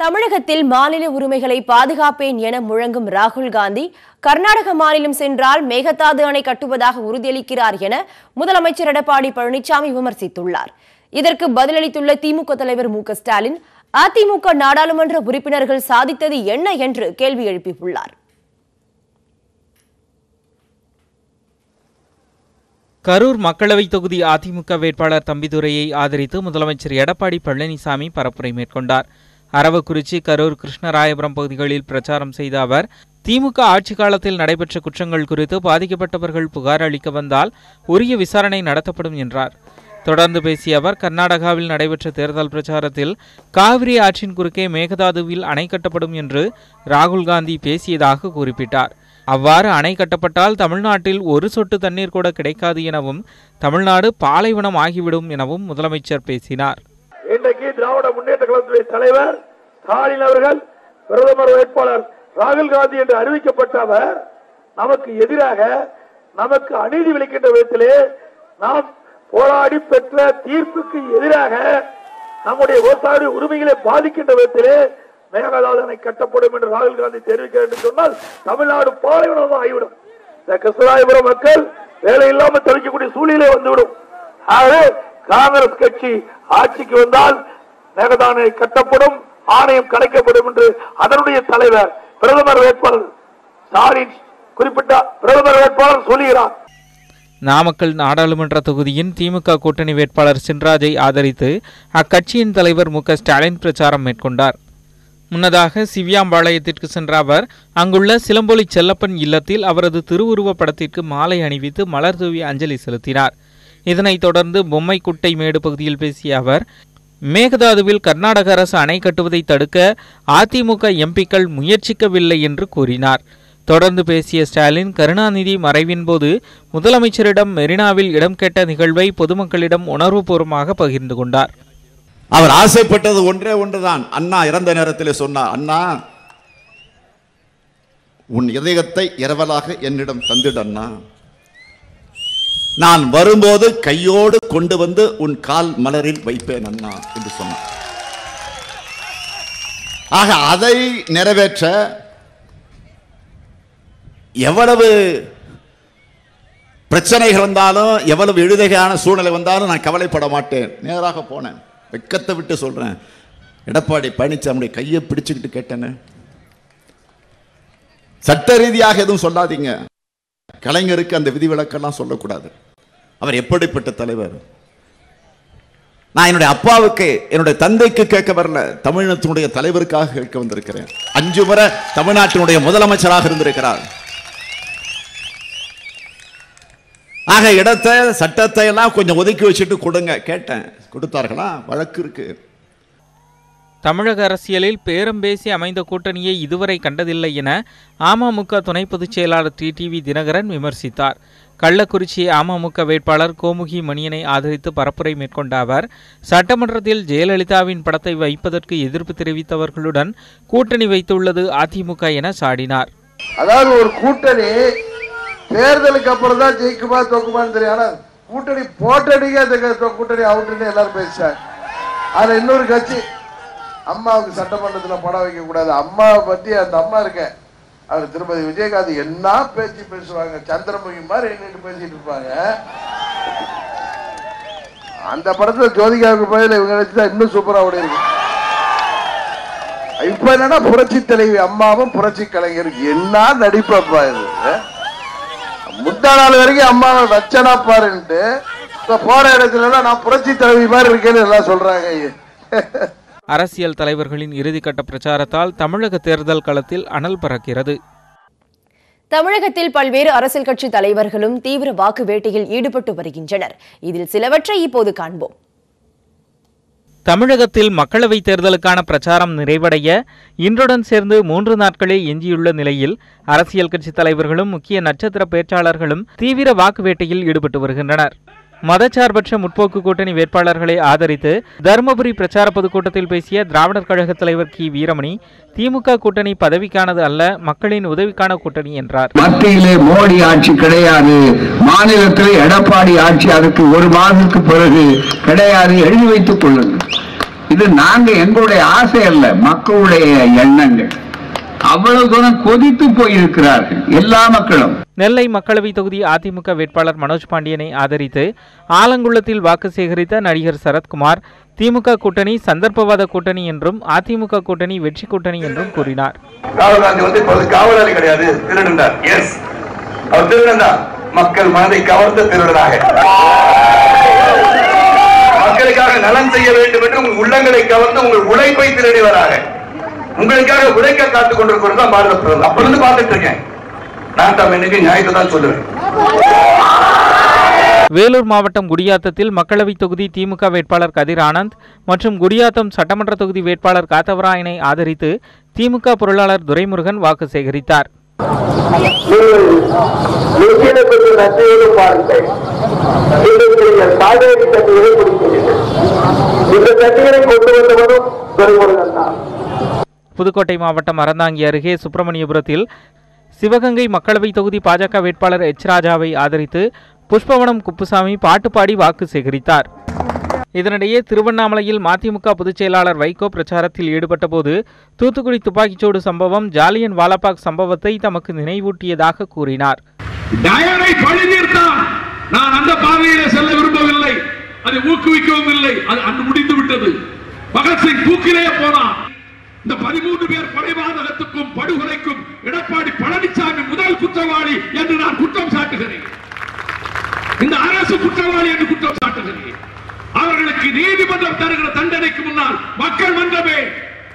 தமிழகத்தில் மாநில உரிமைகளை பாதுகாப்பேன் என முழங்கும் ராகுல் காந்தி கர்நாடக மாநிலம் சென்றால் மேகதாது அணை கட்டுவதாக உறுதியளிக்கிறார் என முதலமைச்சர் எடப்பாடி பழனிசாமி விமர்சித்துள்ளார். இதற்கு பதிலளித்துள்ள திமுக தலைவர் மு ஸ்டாலின் அதிமுக நாடாளுமன்ற உறுப்பினர்கள் சாதித்தது என்ன என்று கேள்வி எழுப்பியுள்ளார். கரூர் மக்களவைத் தொகுதி அதிமுக வேட்பாளர் தம்பிதுரையை ஆதரித்து முதலமைச்சர் எடப்பாடி பழனிசாமி பரப்புரை மேற்கொண்டார். அரவக்குறிச்சி கரூர் கிருஷ்ணராயபுரம் பகுதிகளில் பிரச்சாரம் செய்த அவர் திமுக ஆட்சி காலத்தில் நடைபெற்ற குற்றங்கள் குறித்து பாதிக்கப்பட்டவர்கள் புகார் அளிக்க வந்தால் உரிய விசாரணை நடத்தப்படும் என்றார். தொடர்ந்து பேசிய அவர் கர்நாடகாவில் நடைபெற்ற தேர்தல் பிரச்சாரத்தில் காவிரி ஆற்றின் குறுக்கே மேகதாதுவில் அணை கட்டப்படும் என்று ராகுல் காந்தி பேசியதாக குறிப்பிட்டார். அவ்வாறு அணை கட்டப்பட்டால் தமிழ்நாட்டில் ஒரு சொட்டு தண்ணீர் கூட கிடைக்காது எனவும் தமிழ்நாடு பாலைவனம் ஆகிவிடும் எனவும் முதலமைச்சர் பேசினார். இன்றைக்கு திராவிட முன்னேற்ற கழகத்துடைய தலைவர் ஸ்டாலின் அவர்கள் பிரதமர் வேட்பாளர் ராகுல் காந்தி என்று அறிவிக்கப்பட்ட அவர் நமக்கு எதிராக நமக்கு அநீதி விளைக்கின்ற விதத்திலே நாம் போராடி பெற்ற தீர்ப்புக்கு எதிராக நம்முடைய விவசாய உரிமைகளை பாதிக்கின்ற விதத்திலே மேகதாதனை கட்டப்படும் என்று ராகுல் காந்தி தெரிவிக்கிறார் என்று சொன்னால் தமிழ்நாடு பாலைவனம் ஆகிவிடும். இந்த கிருஷ்ணராயபுரம் மக்கள் வேலை இல்லாமல் தவிக்கக்கூடிய சூழ்நிலை வந்துவிடும். ஆகவே காங்கிரஸ் கட்சி ஆட்சிக்கு வந்தால் மேகதானை கட்டப்படும் ஆணையம் கலைக்கப்படும் என்று அதனுடைய தலைவர் பிரதமர் வேட்பாளர் ஸ்டாலின் குறிப்பிட்ட பிரதமர் வேட்பாளர் சொல்லுகிறார் நாமக்கல் நாடாளுமன்ற தொகுதியின் திமுக கூட்டணி வேட்பாளர் சின்ராஜை ஆதரித்து அக்கட்சியின் தலைவர் மு ஸ்டாலின் பிரச்சாரம் மேற்கொண்டார். முன்னதாக சிவியாம்பாளையத்திற்கு சென்ற அவர் அங்குள்ள சிலம்பொலி செல்லப்பன் இல்லத்தில் அவரது திருவுருவப் படத்திற்கு மாலை அணிவித்து மலர் தூவி அஞ்சலி செலுத்தினார். இதனைத் தொடர்ந்து பொம்மைக்குட்டை மேடு பகுதியில் பேசிய அவர் மேகதாதுவில் கர்நாடக அரசு அணை கட்டுவதை தடுக்க அதிமுக எம்பிக்கள் முயற்சிக்கவில்லை என்று கூறினார். தொடர்ந்து பேசிய ஸ்டாலின் கருணாநிதி மறைவின் போது முதலமைச்சரிடம் மெரினாவில் இடம் கேட்ட நிகழ்வை பொதுமக்களிடம் உணர்வுபூர்வமாக பகிர்ந்து கொண்டார். அவர் ஆசைப்பட்டது ஒன்றே ஒன்றுதான். அண்ணா இறந்த நேரத்தில் சொன்னார் அண்ணா உன் இதயத்தை இரவலாக என்னிடம் தந்திடு அண்ணா. நான் வரும்போது கையோடு கொண்டு வந்து உன் கால் மலரில் வைப்பேன் அண்ணா என்று சொன்னான். ஆக அதை நிறைவேற்ற எவ்வளவு பிரச்சனைகள் வந்தாலும் எவ்வளவு எழுதுகையான சூழ்நிலை வந்தாலும் நான் கவலைப்பட மாட்டேன். நேராக போனேன். வெக்கத்தை விட்டு சொல்கிறேன் எடப்பாடி பழனிசாமியுடைய கையை பிடிச்சுக்கிட்டு கேட்டேன்னு சட்ட ரீதியாக எதுவும் சொல்லாதீங்க. கலைஞருக்கு அந்த விதிவிலக்கெல்லாம் சொல்லக்கூடாது. அவர் எப்படிப்பட்ட தலைவர்? நான் என்னுடைய அப்பாவுக்கு என்னுடைய தந்தைக்கு கேட்க வரல. தமிழினத்தினுடைய தலைவருக்காக கேட்க வந்திருக்கிறேன். அஞ்சு முறை தமிழ்நாட்டினுடைய முதலமைச்சராக இருந்திருக்கிறார். ஆக இடத்தை சட்டத்தை எல்லாம் கொஞ்சம் ஒதுக்கி வச்சுட்டு கொடுங்க. கேட்டேன். கொடுத்தார்களா? வழக்கு இருக்குது தமிழக அரசியலில் பேரம் பேசி அமைந்த கூட்டணியை இதுவரை கண்டதில்லை என அமமுக துணை பொதுச் செயலாளர் டிடிவி தினகரன் விமர்சித்தார். கள்ளக்குறிச்சி அமமுக வேட்பாளர் கோமுகி மணியனை ஆதரித்து பரப்புரை மேற்கொண்ட அவர் சட்டமன்றத்தில் ஜெயலலிதாவின் படத்தை வைப்பதற்கு எதிர்ப்பு தெரிவித்தவர்களுடன் கூட்டணி வைத்துள்ளது அதிமுக என சாடினார். அதாவது ஒரு கூட்டணி தேர்தலுக்கு அப்புறம் தான் ஜெயிக்குமா தோக்குமான்னு தெரியும். கூட்டணி போட்டடிக்க அந்த கூட்டணி அவுட்டுன்னு எல்லாரும் பேசிட்டாங்க. அதில் இன்னொரு கட்சி அம்மாவுக்கு சட்டமன்றத்தில் படம் வைக்க கூடாது. அம்மாவை பத்தி அந்த அம்மா இருக்க. அவர் திருமதி விஜயகாந்த் என்ன பேச்சு பேசுவாங்க? சந்திரமுகி மாதிரி நின்று பேசிட்டு இருப்பாங்க. அந்த படத்துல ஜோதிகாவுக்கு பதில் இவங்க தான் இன்னும் சூப்பரா ஓடி இருக்கு. இப்ப என்னன்னா புரட்சி தலைவி அம்மாவும் புரட்சி கலைஞர் என்ன நடிப்பப்பா இது? முந்தா நாள் வரைக்கும் அம்மாவை ரச்சனா பாருன்ட்டு. போற இடத்துல நான் புரட்சி தலைவி மாதிரி இருக்கேன்னு எல்லாம் சொல்றாங்க அரசியல் தலைவர்களின் இறுதிக்கட்ட பிரச்சாரத்தால் தமிழக தேர்தல் களத்தில் அனல் பறக்கிறது. தமிழகத்தில் பல்வேறு அரசியல் கட்சி தலைவர்களும் தீவிர வாக்கு வேட்டையில் ஈடுபட்டு வருகின்றனர். இதில் சிலவற்றை இப்போது காண்போம். தமிழகத்தில் மக்களவைத் தேர்தலுக்கான பிரச்சாரம் நிறைவடைய இன்றுடன் சேர்ந்து மூன்று நாட்களே எஞ்சியுள்ள நிலையில் அரசியல் கட்சி தலைவர்களும் முக்கிய நட்சத்திர பேச்சாளர்களும் தீவிர வாக்கு வேட்டையில் ஈடுபட்டு வருகின்றனர். மதச்சார்பற்ற முற்போக்கு கூட்டணி வேட்பாளர்களை ஆதரித்து தருமபுரி பிரச்சார பொதுக்கூட்டத்தில் பேசிய திராவிடர் கழக தலைவர் கி. வீரமணி திமுக கூட்டணி பதவிக்கானது அல்ல மக்களின் உதவிக்கான கூட்டணி என்றார். மத்தியிலே மோடி ஆட்சி கிடையாது மாநிலத்திலே எடப்பாடி ஆட்சி அதுக்கு ஒரு மாதத்துக்கு பிறகு கிடையாது எழுதி வைத்துக் கொள்ளுங்கள். இது நாங்க எங்களுடைய ஆசை அல்ல மக்களுடைய எண்ணங்கள். அவ்வளவு தூரம் கொதித்து போயிருக்கிறார்கள் எல்லா மக்களும். நெல்லை மக்களவை தொகுதி அதிமுக வேட்பாளர் மனோஜ் பாண்டியனை ஆதரித்து ஆலங்குளத்தில் வாக்கு சேகரித்த நடிகர் சரத்குமார் திமுக கூட்டணி சந்தர்ப்பவாத கூட்டணி என்றும் அதிமுக கூட்டணி வெற்றி கூட்டணி என்றும் கூறினார். ராகுல் காந்தி வந்து இப்பொழுது காவலாளி கிடையாது திருடன்டார் எஸ் அவர் திருடன் தான் மக்கள் மனதை கவர்ந்த திருடனாக மக்களுக்காக நலன் செய்ய வேண்டும் என்று உங்கள் உள்ளங்களை கவர்ந்து உங்கள் உழைப்பை திருடியவராக உங்களுக்காக உழைக்க காத்துக் கொண்டிருக்கிறது தான் பாரத பிரதமர். அப்ப இருந்து பார்த்துட்டு இருக்கேன். நான் இன்னைக்கு நியாயத்தை தான் சொல்லுவேன். வேலூர் மாவட்டம் குடியாத்தத்தில் மக்களவை தொகுதி திமுக வேட்பாளர் கதிர் ஆனந்த் மற்றும் குடியாத்தம் சட்டமன்ற தொகுதி வேட்பாளர் காத்தவராயனை ஆதரித்து திமுக பொருளாளர் துரைமுருகன் வாக்கு சேகரித்தார். இந்த கொண்டு வந்தவரும் துறைமுருகன் தான். புதுக்கோட்டை மாவட்டம் அறந்தாங்கி அருகே சுப்பிரமணியபுரத்தில் சிவகங்கை மக்களவை தொகுதி பாஜக வேட்பாளர் எச். ராஜாவை ஆதரித்து புஷ்பவனம் குப்புசாமி பாட்டு பாடி வாக்கு சேகரித்தார். இதனிடையே திருவண்ணாமலையில் மதிமுக பொதுச் செயலாளர் வைகோ பிரச்சாரத்தில் ஈடுபட்டபோது தூத்துக்குடி துப்பாக்கிச்சூடு சம்பவம் ஜாலியன் வாலாபாக் சம்பவத்தை தமக்கு நினைவூட்டியதாக கூறினார். நான் அந்த பாதையிலே செல்ல விரும்பவில்லை. அதை ஊக்குவிக்கவும் இல்லை. அது அன்று முடிந்து விட்டது பகத்சிங் தூக்கிலே போனான். இந்த பதிமூன்று பேர் கொலைபாதகத்துக்கும் படுகொலைக்கும் எடப்பாடி பழனிசாமி முதல் குற்றவாளி என்று நான் குற்றம் சாட்டுகிறேன். இந்த அரசு குற்றவாளி என்று குற்றம் சாட்டுகிறேன். அவர்களுக்கு நீதிமன்றம் தருகிற தண்டனைக்கு முன்னால் மக்கள் மன்றமே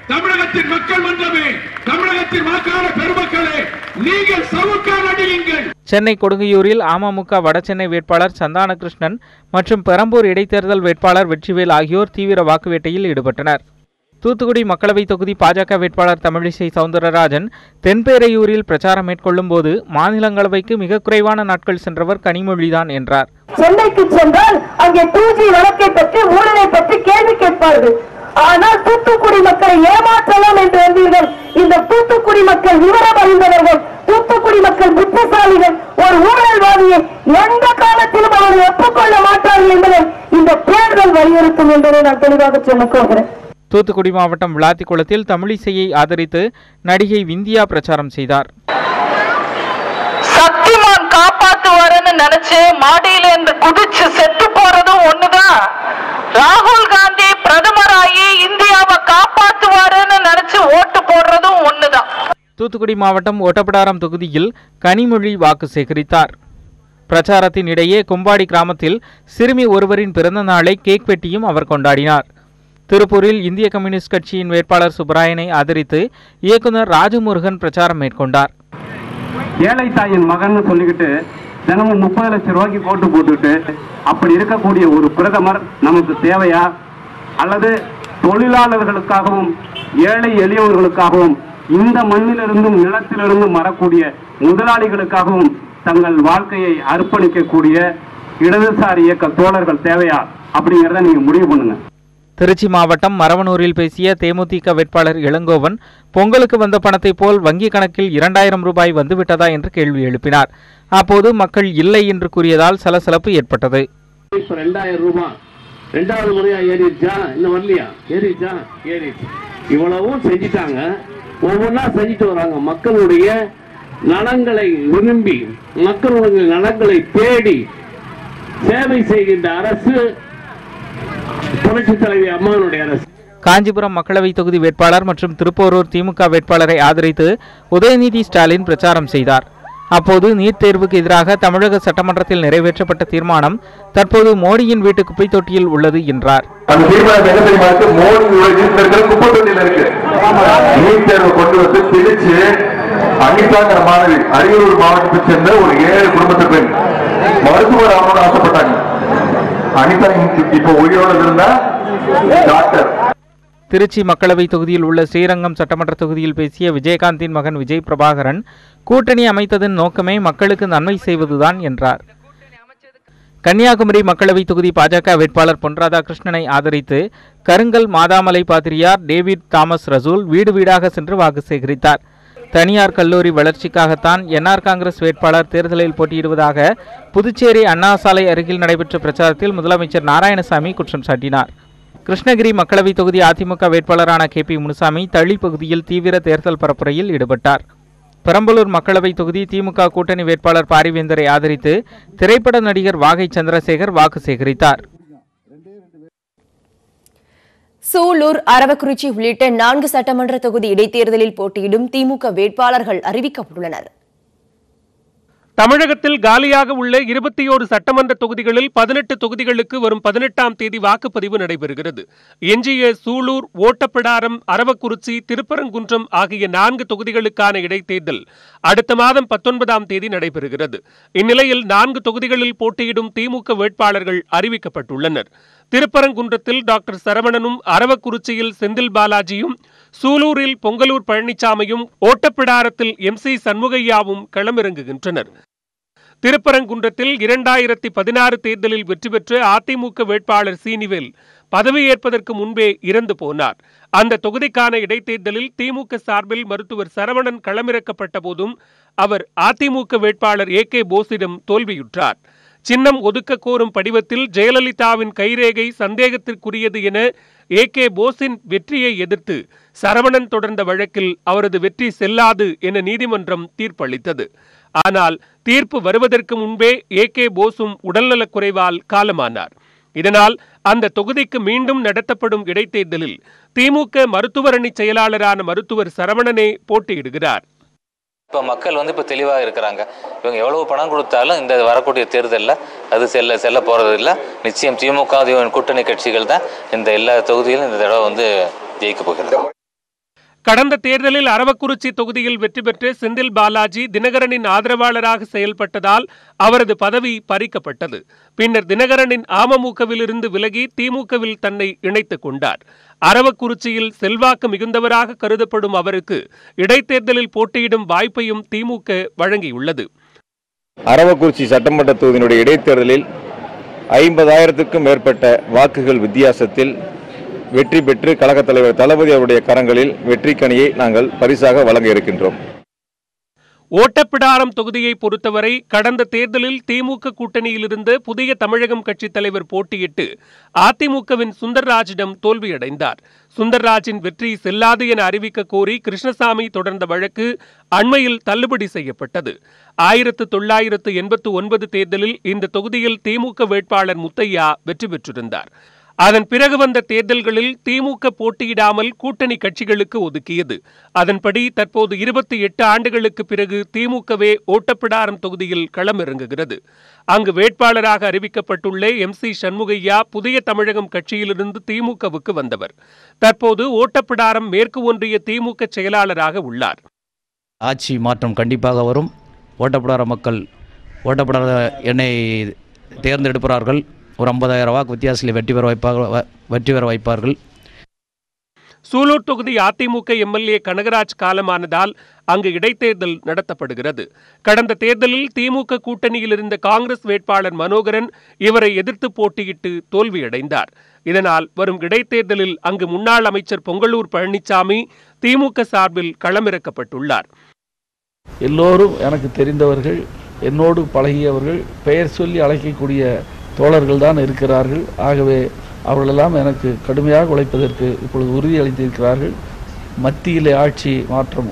தமிழகத்தின் மக்கள் மன்றமே தமிழகத்தின் வாக்காளர் பெருமக்களே நீங்கள் சவுக்கால் அடியுங்கள் சென்னை கொடுங்கையூரில் அமமுக வடசென்னை வேட்பாளர் சந்தானகிருஷ்ணன் மற்றும் பெரம்பூர் இடைத்தேர்தல் வேட்பாளர் வெற்றிவேல் ஆகியோர் தீவிர வாக்கு வேட்டையில் ஈடுபட்டனர். தூத்துக்குடி மக்களவை தொகுதி பாஜக வேட்பாளர் தமிழிசை சவுந்தரராஜன் தென்பேரையூரில் பிரச்சாரம் மேற்கொள்ளும் போது மாநிலங்களவைக்கு மிக குறைவான நாட்கள் சென்றவர் கனிமொழிதான் என்றார். சென்னைக்கு சென்றால் அங்கே டூ ஜி வழக்கை பற்றி ஊழலை பற்றி கேள்வி கேட்பார்கள். ஆனால் தூத்துக்குடி மக்களை ஏமாற்றலாம் என்று வந்தீர்கள் இந்த தூத்துக்குடி மக்கள் விவரம் அறிந்தவர்கள் தூத்துக்குடி மக்கள் புத்திசாலிகள் ஒரு ஊழல்வாதியை எந்த காலத்திலும் அவர்கள் ஒப்புக்கொள்ள மாட்டார்கள் என்பதை இந்த தேர்தல் வலியுறுத்தும் என்பதை நான் தெளிவாக சொல்லிக் கொள்கிறேன். தூத்துக்குடி மாவட்டம் விளாத்திக்குளத்தில் தமிழிசையை ஆதரித்து நடிகை விந்தியா பிரச்சாரம் செய்தார். சக்திமான் காப்பாத்துவாருன்னு நினைச்சு மாடியில இருந்து குதிச்சு செத்து போறதும் ஒண்ணுதான். ராகுல் காந்தி பிரதமராகி இந்தியாவை காப்பாத்துவாருன்னு நினைச்சு ஓட்டு போடுறதும் ஒண்ணுதான். தூத்துக்குடி மாவட்டம் ஒட்டப்பிடாரம் தொகுதியில் கனிமொழி வாக்கு சேகரித்தார். பிரச்சாரத்தின் இடையே கும்பாடி கிராமத்தில் சிறுமி ஒருவரின் பிறந்த நாளை கேக் வெட்டியும் அவர் கொண்டாடினார். திருப்பூரில் இந்திய கம்யூனிஸ்ட் கட்சியின் வேட்பாளர் சுப்பராயனை ஆதரித்து இயக்குனர் ராஜமுருகன் பிரச்சாரம் மேற்கொண்டார். ஏழை தாயின் மகன் சொல்லிக்கிட்டு தினமும் முப்பது லட்சம் ரூபாய்க்கு போட்டு போட்டுட்டு அப்படி இருக்கக்கூடிய ஒரு பிரதமர் நமக்கு தேவையா? அல்லது தொழிலாளர்களுக்காகவும் ஏழை எளியவர்களுக்காகவும் இந்த மண்ணிலிருந்தும் நிலத்திலிருந்தும் வரக்கூடிய முதலாளிகளுக்காகவும் தங்கள் வாழ்க்கையை அர்ப்பணிக்கக்கூடிய இடதுசாரி இயக்க தோழர்கள் தேவையா? அப்படிங்கிறத நீங்க முடிவு பண்ணுங்க. திருச்சி மாவட்டம் மரவனூரில் பேசிய தேமுதிக வேட்பாளர் இளங்கோவன் பொங்கலுக்கு வந்த பணத்தைப் போல் வங்கிக் கணக்கில் இரண்டாயிரம் ரூபாய் வந்துவிட்டதா என்று கேள்வி எழுப்பினார். அப்போது மக்கள் இல்லை என்று கூறியதால் சலசலப்பு ஏற்பட்டது. ரெண்டாயிரம் ரூபாய் ரெண்டாவது முறையா ஏறிடுச்சா? இன்னும் வரலையா? ஏறிடுச்சா? ஏறிடுச்சு. இவ்வளவும் செஞ்சிட்டாங்க. ஒவ்வொன்றா செஞ்சுட்டு வராங்க. மக்களுடைய நலன்களை விரும்பி மக்களுடைய நலன்களை தேடி சேவை செய்கின்ற அரசு புரட்சி தலைவி அம்மானுடைய அரசு. காஞ்சிபுரம் மக்களவை தொகுதி வேட்பாளர் மற்றும் திருப்போரூர் திமுக வேட்பாளரை ஆதரித்து உதயநிதி ஸ்டாலின் பிரச்சாரம் செய்தார். அப்போது நீட் தேர்வுக்கு எதிராக தமிழக சட்டமன்றத்தில் நிறைவேற்றப்பட்ட தீர்மானம் தற்போது மோடியின் வீட்டு குப்பை தொட்டியில் உள்ளது என்றார். மாணவி அரியலூர் மாவட்டத்தை சேர்ந்த ஒரு ஏழு குடும்பத்து பெண் மருத்துவர் ஆசைப்பட்டாங்க. அனிதா உயிரோடு இருந்தா டாக்டர். திருச்சி மக்களவை தொகுதியில் உள்ள ஸ்ரீரங்கம் சட்டமன்ற தொகுதியில் பேசிய விஜயகாந்தின் மகன் விஜய் பிரபாகரன் கூட்டணி அமைத்ததன் நோக்கமே மக்களுக்கு நன்மை செய்வதுதான் என்றார். கன்னியாகுமரி மக்களவை தொகுதி பாஜக வேட்பாளர் பொன் ராதாகிருஷ்ணனை ஆதரித்து கருங்கல் மாதாமலை பாதிரியார் டேவிட் தாமஸ் ரசூல் வீடு வீடாக சென்று வாக்கு சேகரித்தார். தனியார் கல்லூரி வளர்ச்சிக்காகத்தான் என்ஆர் காங்கிரஸ் வேட்பாளர் தேர்தலில் போட்டியிடுவதாக புதுச்சேரி அண்ணா சாலை அருகில் நடைபெற்ற பிரச்சாரத்தில் முதலமைச்சர் நாராயணசாமி குற்றம் சாட்டினார். கிருஷ்ணகிரி மக்களவைத் தொகுதி அதிமுக வேட்பாளரான கே பி முனுசாமி தளி பகுதியில் தீவிர தேர்தல் பரப்புரையில் ஈடுபட்டார். பெரம்பலூர் மக்களவைத் தொகுதி திமுக கூட்டணி வேட்பாளர் பாரிவேந்தரை ஆதரித்து திரைப்பட நடிகர் வாகை சந்திரசேகர் வாக்கு சேகரித்தார். சூலூர் அரவக்குறிச்சி உள்ளிட்ட நான்கு சட்டமன்ற தொகுதி இடைத்தேர்தலில் போட்டியிடும் திமுக வேட்பாளர்கள் அறிவிக்கப்பட்டுள்ளனர். தமிழகத்தில் காலியாக உள்ள இருபத்தி ஓரு சட்டமன்ற தொகுதிகளில் பதினெட்டு தொகுதிகளுக்கு வரும் பதினெட்டாம் தேதி வாக்குப்பதிவு நடைபெறுகிறது. எஞ்சிய சூலூர் ஓட்டப்பிடாரம் அரவக்குறிச்சி திருப்பரங்குன்றம் ஆகிய நான்கு தொகுதிகளுக்கான இடைத்தேர்தல் அடுத்த மாதம் பத்தொன்பதாம் தேதி நடைபெறுகிறது. இந்நிலையில் நான்கு தொகுதிகளில் போட்டியிடும் திமுக வேட்பாளர்கள் அறிவிக்கப்பட்டுள்ளனர். திருப்பரங்குன்றத்தில் டாக்டர் சரவணனும் அரவக்குறிச்சியில் செந்தில் பாலாஜியும் சூலூரில் பொங்கலூர் பழனிசாமியும் ஓட்டப்பிடாரத்தில் எம் சி சண்முகையாவும் களமிறங்குகின்றனர். திருப்பரங்குன்றத்தில் இரண்டாயிரத்தி பதினாறு தேர்தலில் வெற்றி பெற்ற அதிமுக வேட்பாளர் சீனிவேல் பதவியேற்பதற்கு முன்பே இறந்து போனார். அந்த தொகுதிக்கான இடைத்தேர்தலில் திமுக சார்பில் மருத்துவர் சரவணன் களமிறக்கப்பட்ட போதும் அவர் அதிமுக வேட்பாளர் ஏ கே போஸிடம் தோல்வியுற்றார். சின்னம் ஒதுக்க கோரும் படிவத்தில் ஜெயலலிதாவின் கைரேகை சந்தேகத்திற்குரியது என ஏ கே போஸின் வெற்றியை எதிர்த்து சரவணன் தொடர்ந்த வழக்கில் அவரது வெற்றி செல்லாது என நீதிமன்றம் தீர்ப்பளித்தது. ஆனால் தீர்ப்பு வருவதற்கு முன்பே ஏ கே போஸும் உடல்நலக் குறைவால் காலமானார். இதனால் அந்த தொகுதிக்கு மீண்டும் நடத்தப்படும் இடைத்தேர்தலில் திமுக மருத்துவரணி செயலாளரான மருத்துவர் சரவணனே போட்டியிடுகிறார். இப்போ மக்கள் வந்து இப்போ தெளிவாக இருக்கிறாங்க. இவங்க எவ்வளவு பணம் கொடுத்தாலும் இந்த வரக்கூடிய தேர்தலில் அது செல்ல செல்ல போகிறது இல்லை நிச்சயம் திமுக கூட்டணி கட்சிகள் தான் இந்த எல்லா தொகுதியிலும் இந்த தடவை வந்து ஜெயிக்க போகிறது. கடந்த தேர்தலில் அரவக்குறிச்சி தொகுதியில் வெற்றி பெற்று செந்தில் பாலாஜி தினகரனின் ஆதரவாளராக செயல்பட்டதால் அவரது பதவி பறிக்கப்பட்டது. பின்னர் தினகரனின் அமமுகவிலிருந்து விலகி திமுகவில் தன்னை இணைத்துக் கொண்டார். அரவக்குறிச்சியில் செல்வாக்கு மிகுந்தவராக கருதப்படும் அவருக்கு இடைத்தேர்தலில் போட்டியிடும் வாய்ப்பையும் திமுக வழங்கியுள்ளது. அரவக்குறிச்சி சட்டமன்ற தொகுதியினுடைய இடைத்தேர்தலில் ஐம்பதாயிரத்துக்கும் மேற்பட்ட வாக்குகள் வித்தியாசத்தில் வெற்றி பெற்று கழகத் தலைவர் தளபதி அவருடைய கரங்களில் வெற்றிக்கனியை நாங்கள் பரிசாக வழங்க இருக்கின்றோம். ஓட்டப்பிடாரம் தொகுதியை பொறுத்தவரை கடந்த தேர்தலில் திமுக கூட்டணியிலிருந்து புதிய தமிழகம் கட்சித் தலைவர் போட்டியிட்டு அதிமுகவின் சுந்தர்ராஜிடம் தோல்வியடைந்தார். சுந்தர்ராஜின் வெற்றி செல்லாது என அறிவிக்க கோரி கிருஷ்ணசாமி தொடர்ந்த வழக்கு அண்மையில் தள்ளுபடி செய்யப்பட்டது. ஆயிரத்து தொள்ளாயிரத்து எண்பத்து ஒன்பது தேர்தலில் இந்த தொகுதியில் திமுக வேட்பாளர் முத்தையா வெற்றி பெற்றிருந்தார். அதன் பிறகு வந்த தேர்தல்களில் திமுக போட்டியிடாமல் கூட்டணி கட்சிகளுக்கு ஒதுக்கியது. அதன்படி தற்போது இருபத்தி எட்டு ஆண்டுகளுக்கு பிறகு திமுகவே ஓட்டப்பிடாரம் தொகுதியில் களமிறங்குகிறது. அங்கு வேட்பாளராக அறிவிக்கப்பட்டுள்ள எம் சி சண்முகையா புதிய தமிழகம் கட்சியிலிருந்து திமுகவுக்கு வந்தவர். தற்போது ஓட்டப்பிடாரம் மேற்கு ஒன்றிய திமுக செயலாளராக உள்ளார். ஆட்சி மாற்றம் கண்டிப்பாக வரும். ஓட்டப்படாத மக்கள் ஓட்டப்படாத என்னை தேர்ந்தெடுப்பார்கள். ஒரு ஐம்பதாயிரம் வாக்கு வித்தியாசத்தில் வெற்றி பெற வைப்பார்கள் வ- வெற்றி பெற வைப்பார்கள். சூலூர் தொகுதி அதிமுக எம்எல்ஏ கனகராஜ் காலமானதால் அங்கு இடைத்தேர்தல் நடத்தப்படுகிறது. கடந்த தேர்தலில் திமுக கூட்டணியில் இருந்த காங்கிரஸ் வேட்பாளர் மனோகரன் இவரை எதிர்த்து போட்டியிட்டு தோல்வியடைந்தார். இதனால் வரும் இடைத்தேர்தலில் அங்கு முன்னாள் அமைச்சர் பொங்கலூர் பழனிசாமி திமுக சார்பில் களமிறக்கப்பட்டுள்ளார். எல்லோரும் எனக்கு தெரிந்தவர்கள் என்னோடு பழகியவர்கள் பெயர் சொல்லி அழைக்கக்கூடிய தோழர்கள் தான் இருக்கிறார்கள். ஆகவே அவர்களெல்லாம் எனக்கு கடுமையாக உழைப்பதற்கு இப்பொழுது உறுதி அளித்திருக்கிறார்கள். மத்தியிலே ஆட்சி மாற்றம்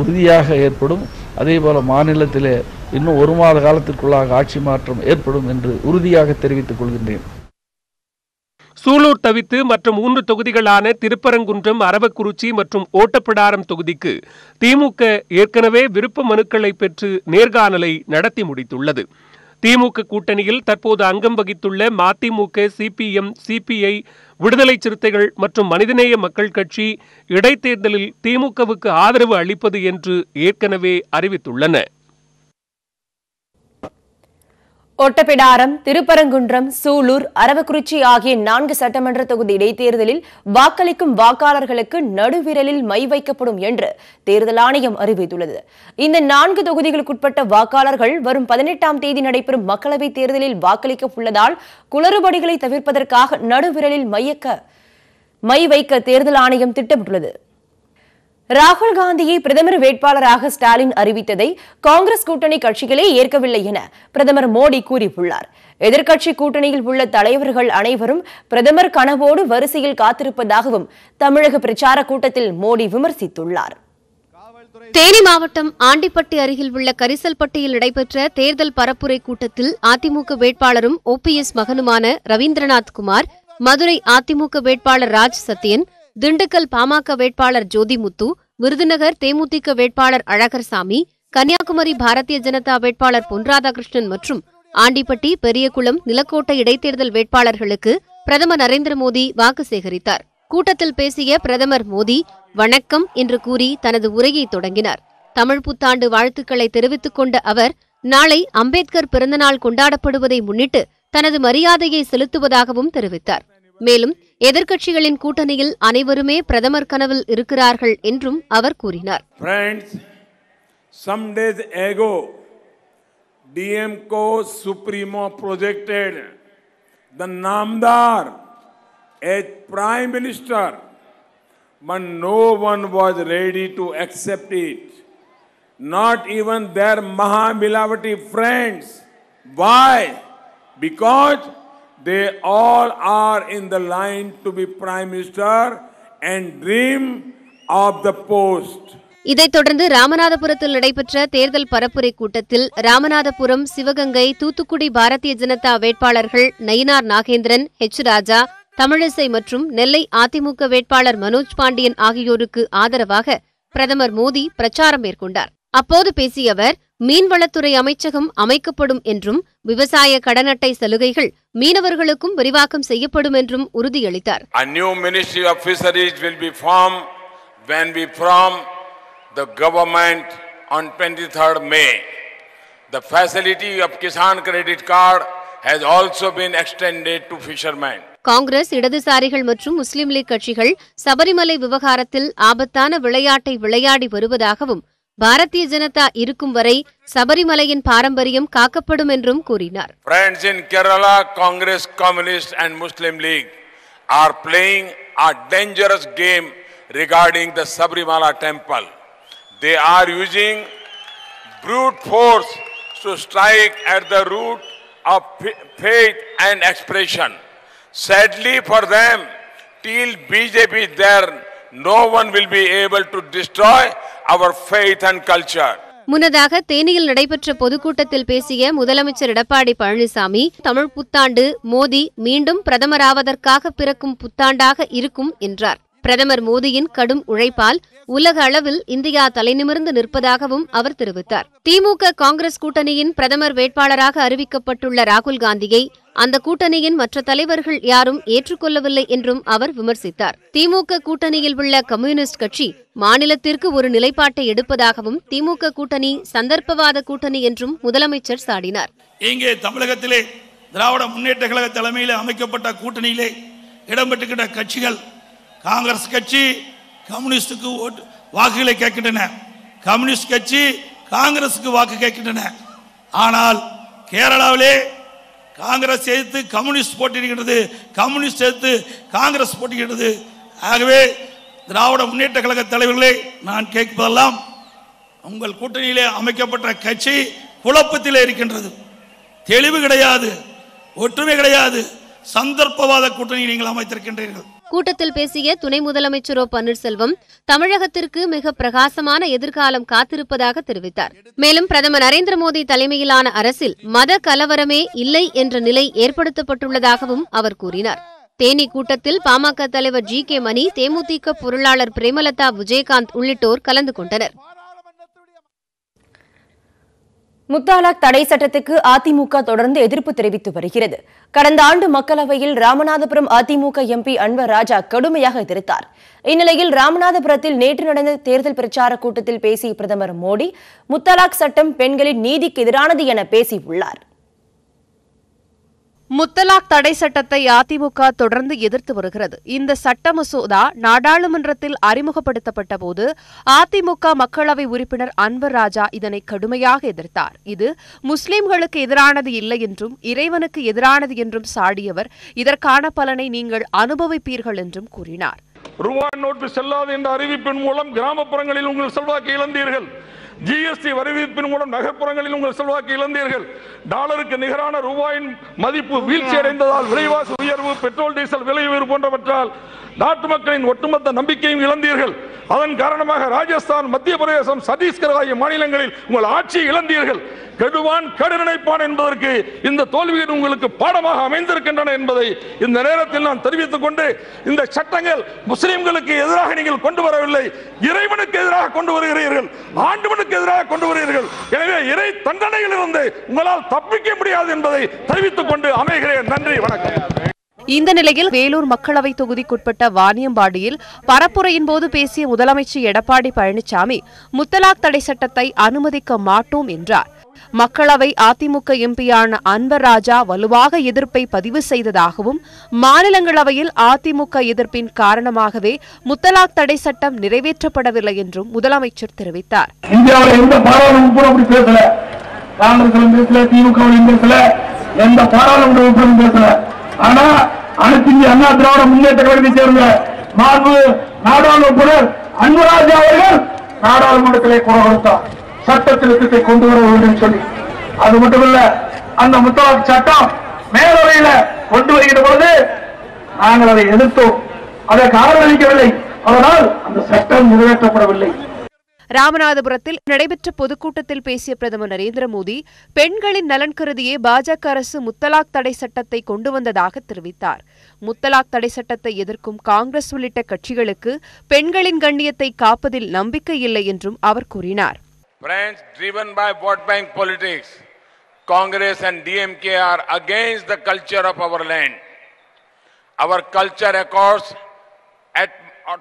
உறுதியாக ஏற்படும். அதே போல மாநிலத்திலே இன்னும் ஒரு மாத காலத்திற்குள்ளாக ஆட்சி மாற்றம் ஏற்படும் என்று உறுதியாக தெரிவித்துக் கொள்கின்றேன். சூலூர் தவித்து மற்றும் மூன்று தொகுதிகளான திருப்பரங்குன்றம் அரவக்குறிச்சி மற்றும் ஓட்டப்பிடாரம் தொகுதிக்கு திமுக ஏற்கனவே விருப்ப மனுக்களை பெற்று நேர்காணலை நடத்தி முடித்துள்ளது. திமுக கூட்டணியில் தற்போது அங்கம் வகித்துள்ள மதிமுக சிபிஎம் சிபிஐ விடுதலை சிறுத்தைகள் மற்றும் மனிதநேய மக்கள் கட்சி இடைத்தேர்தலில் திமுகவுக்கு ஆதரவு அளிப்பது என்று ஏற்கனவே அறிவித்துள்ளன. ஒட்டப்பிடாரம் திருப்பரங்குன்றம் சூலூர் அரவக்குறிச்சி ஆகிய நான்கு சட்டமன்ற தொகுதி இடைத்தேர்தலில் வாக்களிக்கும் வாக்காளர்களுக்கு நடுவிரலில் மை வைக்கப்படும் என்று தேர்தல் ஆணையம் அறிவித்துள்ளது. இந்த நான்கு தொகுதிகளுக்குட்பட்ட வாக்காளர்கள் வரும் பதினெட்டாம் தேதி நடைபெறும் மக்களவைத் தேர்தலில் வாக்களிக்க உள்ளதால் குளறுபடிகளை தவிர்ப்பதற்காக நடுவிரலில் மையக்க மை வைக்க தேர்தல் ஆணையம் திட்டமிட்டுள்ளது. ராகுல் காந்தியை பிரதமர் வேட்பாளராக ஸ்டாலின் அறிவித்ததை காங்கிரஸ் கூட்டணி கட்சிகளே ஏற்கவில்லை என பிரதமர் மோடி கூறியுள்ளார். எதிர்க்கட்சி கூட்டணியில் உள்ள தலைவர்கள் அனைவரும் பிரதமர் கனவோடு வரிசையில் காத்திருப்பதாகவும் தமிழக பிரச்சார கூட்டத்தில் மோடி விமர்சித்துள்ளார். தேனி மாவட்டம் ஆண்டிப்பட்டி அருகில் உள்ள கரிசல்பட்டியில் நடைபெற்ற தேர்தல் பரப்புரை கூட்டத்தில் அதிமுக வேட்பாளரும் ஓபிஎஸ் மகனுமான ரவீந்திரநாத் குமார் மதுரை அதிமுக வேட்பாளர் ராஜ் சத்யன் திண்டுக்கல் பாமக வேட்பாளர் ஜோதிமுத்து விருதுநகர் தேமுதிக வேட்பாளர் அழகர்சாமி கன்னியாகுமரி பாரதிய ஜனதா வேட்பாளர் பொன் ராதாகிருஷ்ணன் மற்றும் ஆண்டிப்பட்டி பெரியகுளம் நிலக்கோட்டை இடைத்தேர்தல் வேட்பாளர்களுக்கு பிரதமர் நரேந்திர மோடி வாக்கு சேகரித்தார். கூட்டத்தில் பேசிய பிரதமர் மோடி வணக்கம் என்று கூறி தனது உரையை தொடங்கினார். தமிழ் புத்தாண்டு வாழ்த்துக்களை தெரிவித்துக் கொண்ட அவர் நாளை அம்பேத்கர் பிறந்தநாள் கொண்டாடப்படுவதை முன்னிட்டு தனது மரியாதையை செலுத்துவதாகவும் தெரிவித்தார். மேலும் எதிர்க்கட்சிகளின் கூட்டணியில் அனைவருமே பிரதமர் கனவில் இருக்கிறார்கள் என்றும் அவர் கூறினார் Friends, some days ago, DMCO Supremo projected the Namdar as Prime Minister, but no one was ready to accept it. Not even their Mahamilavati friends. Why? Because they all are in the line to be Prime Minister and dream of the post. இதைத் தொடர்ந்து ராமநாதபுரத்தில் நடைபெற்ற தேர்தல் பரப்புரை கூட்டத்தில் ராமநாதபுரம் சிவகங்கை தூத்துக்குடி பாரதிய ஜனதா வேட்பாளர்கள் Nainar Nagendran H Raja Tamilisai மற்றும் நெல்லை அதிமுக வேட்பாளர் மனோஜ் பாண்டியன் ஆகியோருக்கு ஆதரவாக பிரதமர் மோடி பிரச்சாரம் மேற்கொண்டார் அப்போது பேசிய அவர் மீன்வளத்துறை அமைச்சகம் அமைக்கப்படும் என்றும் விவசாய கடன் அட்டை சலுகைகள் மீனவர்களுக்கும் விரிவாக்கம் செய்யப்படும் என்றும் உறுதியளித்தார் A new Ministry of Fisheries will be formed when we form the government on 23rd May. The facility of Kisan credit card has also been extended to fishermen. Congress இடதுசாரிகள் மற்றும் முஸ்லிம் லீக் கட்சிகள் சபரிமலை விவகாரத்தில் ஆபத்தான விளையாட்டை விளையாடி வருவதாகவும் பாரதிய ஜனதா இருக்கும் வரை சபரிமலையின் பாரம்பரியம் காக்கப்படும் என்றும் கூறினார் Friends in Kerala, Congress, Communist and Muslim League are playing a dangerous game regarding the Sabrimala temple. They are using brute force to strike at the root of fa- faith and expression. Sadly for them, till BJP is there, no one will be able to destroy our faith and culture. முன்னதாக தேனியில் நடைபெற்ற பொதுக்கூட்டத்தில் பேசிய முதலமைச்சர் எடப்பாடி பழனிசாமி தமிழ் புத்தாண்டு மோடி மீண்டும் பிரதமராவதற்காக பிறக்கும் புத்தாண்டாக இருக்கும் என்றார் பிரதமர் மோடியின் கடும் உழைப்பால் உலக அளவில் இந்தியா தலைநிமிர்ந்து நிற்பதாகவும் அவர் தெரிவித்தார் திமுக காங்கிரஸ் கூட்டணியின் பிரதமர் வேட்பாளராக அறிவிக்கப்பட்டுள்ள ராகுல் காந்தியை அந்த கூட்டணியின் மற்ற தலைவர்கள் யாரும் ஏற்றுக்கொள்ளவில்லை என்றும் அவர் விமர்சித்தார். திமுக கூட்டணியில் உள்ள கம்யூனிஸ்ட் கட்சி மாநிலத்திற்கு ஒரு நிலைப்பாட்டை எடுப்பதாகவும் திமுக கூட்டணி சந்தர்ப்பவாத கூட்டணி என்றும் முதலமைச்சர் சாடினார். இங்கே தமிழகத்திலே திராவிட முன்னேற்ற கழக தலைமையில் அமைக்கப்பட்ட கூட்டணியிலே இடம்பெற்றுகின்ற கட்சிகள் காங்கிரஸ் கட்சி கம்யூனிஸ்டுக்கு ஓட்டு வாக்குகளை கேட்கின்றன. கம்யூனிஸ்ட் கட்சி காங்கிரசுக்கு வாக்கு கேட்கின்றன. ஆனால் கேரளாவிலே காங்கிரஸ் எதிர்த்து கம்யூனிஸ்ட் போட்டியிடுகிறது கம்யூனிஸ்ட் எதிர்த்து காங்கிரஸ் போட்டியிடுகிறது ஆகவே திராவிட முன்னேற்ற கழக தலைவர்களே நான் கேட்பதெல்லாம் உங்கள் கூட்டணியிலே அமைக்கப்பட்ட கட்சி குழப்பத்திலே இருக்கின்றது. தெளிவு கிடையாது ஒற்றுமை கிடையாது. சந்தர்ப்பவாத கூட்டணி நீங்கள் அமைத்திருக்கின்றீர்கள். கூட்டத்தில் பேசிய துணை முதலமைச்சர் ஓ பன்னீர்செல்வம் தமிழகத்திற்கு மிக பிரகாசமான எதிர்காலம் காத்திருப்பதாக தெரிவித்தார். மேலும் பிரதமர் நரேந்திர மோடி தலைமையிலான அரசில் மத கலவரமே இல்லை என்ற நிலை ஏற்படுத்தப்பட்டுள்ளதாகவும் அவர் கூறினார். தேனி கூட்டத்தில் பாமக தலைவர் ஜி கே மணி தேமுதிக பொருளாளர் பிரேமலதா விஜயகாந்த் உள்ளிட்டோர் கலந்து கொண்டனர். முத்தாலாக் தடை சட்டத்துக்கு அதிமுக தொடர்ந்து எதிர்ப்பு தெரிவித்து வருகிறது. கடந்த ஆண்டு மக்களவையில் ராமநாதபுரம் அதிமுக எம்பி அன்வர் ராஜா கடுமையாக எதிர்த்தார். இந்நிலையில் ராமநாதபுரத்தில் நேற்று நடந்த தேர்தல் பிரச்சார கூட்டத்தில் பேசிய பிரதமர் மோடி முத்தலாக் சட்டம் பெண்களின் நீதிக்கு எதிரானது என பேசியுள்ளார். முத்தலாக் தடை சட்டத்தை அதிமுக தொடர்ந்து எதிர்த்து வருகிறது. இந்த சட்ட மசோதா நாடாளுமன்றத்தில் அறிமுகப்படுத்தப்பட்ட போது அதிமுக மக்களவை உறுப்பினர் அன்வர் ராஜா இதனை கடுமையாக எதிர்த்தார். இது முஸ்லிம்களுக்கு எதிரானது இல்லை என்றும் இறைவனுக்கு எதிரானது என்றும் சாடியவர் இதற்கான பலனை நீங்கள் அனுபவிப்பீர்கள் என்றும் கூறினார். ரூபாய் நோட்டு செல்லாது என்ற அறிவிப்பின் மூலம் கிராமப்புறங்களில் உங்கள் செல்வாக்கு இழந்தீர்கள். ஜிஎஸ்டி வரிவிப்பின் மூலம் நகர்ப்புறங்களில் உங்கள் செல்வாக்கு இழந்தீர்கள். டாலருக்கு நிகரான ரூபாயின் மதிப்பு வீழ்ச்சி அடைந்ததால் விலைவாசி உயர்வு பெட்ரோல் டீசல் விலை உயர்வு போன்றவற்றால் நாட்டு மக்களின் ஒட்டுமொத்த நம்பிக்கையும் இழந்தீர்கள். அதன் காரணமாக ராஜஸ்தான் மத்திய பிரதேசம் சத்தீஸ்கர் ஆகிய மாநிலங்களில் உங்கள் ஆட்சியை இழந்தீர்கள். கெடுவான் கடுநினைப்பான் என்பதற்கு இந்த தோல்விகள் உங்களுக்கு பாடமாக அமைந்திருக்கின்றன என்பதை இந்த நேரத்தில் நான் தெரிவித்துக் கொண்டு இந்த சட்டங்கள் முஸ்லிம்களுக்கு எதிராக நீங்கள் கொண்டு வரவில்லை. இறைவனுக்கு எதிராக கொண்டு வருகிறீர்கள். ஆண்டவனுக்கு எதிராக கொண்டு வருகிறீர்கள்? எனவே இறை தண்டனையில் இருந்து உங்களால் தப்பிக்க முடியாது என்பதை தெரிவித்துக் கொண்டு அமைகிறேன். நன்றி வணக்கம். இந்த நிலையில் வேலூர் மக்களவை தொகுதிக்குட்பட்ட வாணியம்பாடியில் பரப்புரையின் போது பேசிய முதலமைச்சர் எடப்பாடி பழனிசாமி முத்தலாக் தடை சட்டத்தை அனுமதிக்க மாட்டோம் என்றார். மக்களவை அதிமுக எம்பியான அன்பர் ராஜா வலுவாக எதிர்ப்பை பதிவு செய்ததாகவும் மாநிலங்களவையில் அதிமுக எதிர்ப்பின் காரணமாகவே முத்தலாக் தடை சட்டம் நிறைவேற்றப்படவில்லை என்றும் முதலமைச்சர் தெரிவித்தார். எந்த பாராளுமன்ற உறுப்பினரும் பேசல. ஆனா அனைத்து இந்திய அண்ணா திராவிட முன்னேற்ற கழகத்தை சேர்ந்த மாண்பு நாடாளுமன்ற அவர்கள் நாடாளுமன்றத்திலே குரல் கொடுத்தார். சட்ட திருத்தத்தை கொண்டு வர வேண்டும் சொல்லி. அது மட்டுமல்ல அந்த முத்தலாக் சட்டம் மேலவையில கொண்டு வருகிற பொழுது நாங்கள் அதை எதிர்த்தோம். அதற்கு ஆதரவளிக்கவில்லை அதனால் அந்த சட்டம் நிறைவேற்றப்படவில்லை. ராமநாதபுரத்தில் நடைபெற்ற பொதுக்கூட்டத்தில் பேசிய பிரதமர் நரேந்திர மோடி பெண்களின் நலன் கருதியே பாஜக அரசு முத்தலாக் தடை சட்டத்தை கொண்டு வந்ததாக தெரிவித்தார். முத்தலாக் தடை சட்டத்தை எதிர்க்கும் காங்கிரஸ் உள்ளிட்ட கட்சிகளுக்கு பெண்களின் கண்ணியத்தை காப்பதில் நம்பிக்கை இல்லை என்றும் அவர் கூறினார். Friends, driven by vote bank politics, Congress and DMK are against the culture of our land. Our culture accords at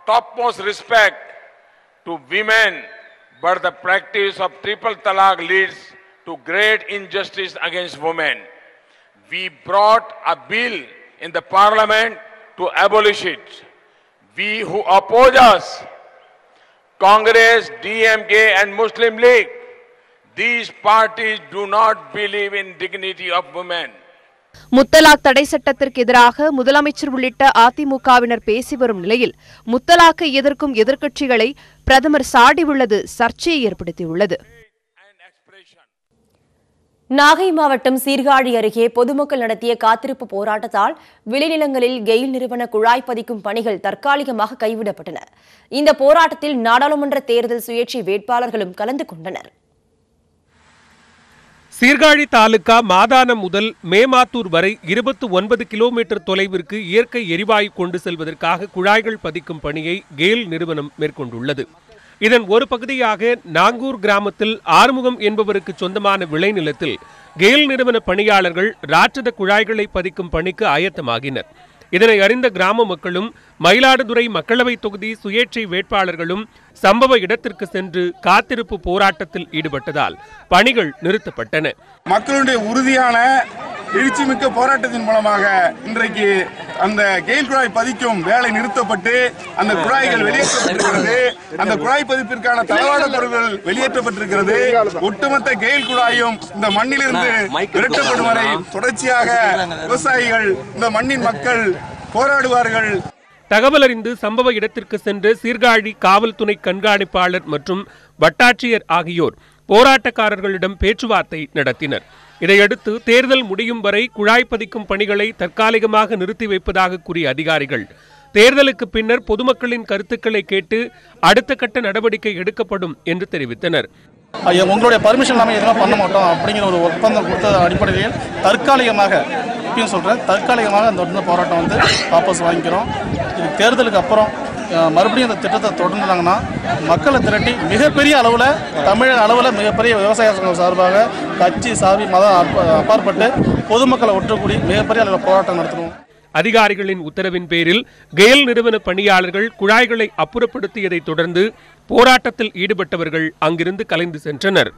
topmost respect to women, but the practice of triple talaq leads to great injustice against women. We brought a bill in the parliament to abolish it. We who oppose us Congress, DMK, and Muslim League. These parties do not believe in dignity of women. முத்தலாக் தடை சட்டத்திற்கு எதிராக முதலமைச்சர் உள்ளிட்ட அதிமுகவினர் பேசி வரும் நிலையில் முத்தலாக்கை எதிர்க்கும் எதிர்க்கட்சிகளை பிரதமர் சாடியுள்ளது சர்ச்சையை ஏற்படுத்தியுள்ளது நாகை மாவட்டம் சீர்காழி அருகே பொதுமக்கள் நடத்திய காத்திருப்பு போராட்டத்தால் விளைநிலங்களில் கெயில் நிறுவன குழாய் பதிக்கும் பணிகள் தற்காலிகமாக கைவிடப்பட்டன. இந்த போராட்டத்தில் நாடாளுமன்ற தேர்தல் சுயேட்சை வேட்பாளர்களும் கலந்து கொண்டனர். சீர்காழி தாலுகா மாதானம் முதல் மேமாத்தூர் வரை இருபத்தி ஒன்பது கிலோமீட்டர் தொலைவிற்கு இயற்கை எரிவாயு கொண்டு செல்வதற்காக குழாய்கள் பதிக்கும் பணியை கெயில் நிறுவனம் மேற்கொண்டுள்ளது. இதன் ஒரு பகுதியாக நாங்கூர் கிராமத்தில் ஆறுமுகம் என்பவருக்கு சொந்தமான விளைநிலத்தில் கேல் நிறுவன பணியாளர்கள் ராட்சத குழாய்களை பதிக்கும் பணிக்கு ஆயத்தமாகினர். இதனை அறிந்த கிராம மக்களும் மயிலாடுதுறை மக்களவை தொகுதி சுயேட்சை வேட்பாளர்களும் சம்பவ இடத்திற்கு சென்று காத்திருப்பு போராட்டத்தில் ஈடுபட்டதால் பணிகள் நிறுத்தப்பட்டன. மக்களுடைய உறுதியான எழுச்சிமிக்க போராட்டத்தின் மூலமாக இன்றைக்கு அந்த கெயில் குழாய் பதிக்கும் வேலை நிறுத்தப்பட்டு அந்த குழாய்கள் வெளியேற்றப்பட்டிருக்கிறது. அந்த குழாய் பதிப்பிற்கான தளவாட பொருட்கள் வெளியேற்றப்பட்டிருக்கிறது. ஒட்டுமொத்த கெயில் குழாயும் இந்த மண்ணிலிருந்து விரட்டப்படும் வரை தொடர்ச்சியாக விவசாயிகள் இந்த மண்ணின் மக்கள் போராடுவார்கள். தகவல் அறிந்து சம்பவ இடத்திற்கு சென்ற சீர்காழி காவல் துணை கண்காணிப்பாளர் மற்றும் வட்டாட்சியர் ஆகியோர் போராட்டக்காரர்களிடம் பேச்சுவார்த்தை நடத்தினர். இதையடுத்து தேர்தல் முடியும் வரை குழாய் பதிக்கும் பணிகளை தற்காலிகமாக நிறுத்தி வைப்பதாக கூறிய அதிகாரிகள் தேர்தலுக்கு பின்னர் பொதுமக்களின் கருத்துக்களை கேட்டு அடுத்த கட்ட நடவடிக்கை எடுக்கப்படும் என்று தெரிவித்தனர். ஐயா, உங்களுடைய பர்மிஷன் இல்லாமல் எதுவும் பண்ண மாட்டோம் அப்படிங்கிற ஒரு ஒப்பந்தம் கொடுத்த அடிப்படையில் தற்காலிகமாக இப்பயும் சொல்கிறேன் தற்காலிகமாக அந்த வந்து போராட்டம் வந்து வாபஸ் வாங்கிக்கிறோம். இது தேர்தலுக்கு அப்புறம் மறுபடியும் அந்த திட்டத்தை தொடர்ந்தாங்கன்னா மக்களை திரட்டி மிகப்பெரிய அளவில் தமிழக அளவில் மிகப்பெரிய விவசாய சங்கம் சார்பாக கட்சி சாவி மதம் அப்பாற்பட்டு பொதுமக்களை ஒற்றக்கூடிய மிகப்பெரிய அளவில் போராட்டம் நடத்தணும். அதிகாரிகளின் உத்தரவின் பேரில் கெயில் நிறுவன பணியாளர்கள் குழாய்களை அப்புறப்படுத்தியதைத் தொடர்ந்து போராட்டத்தில் ஈடுபட்டவர்கள் அங்கிருந்து கலைந்து சென்றனர்.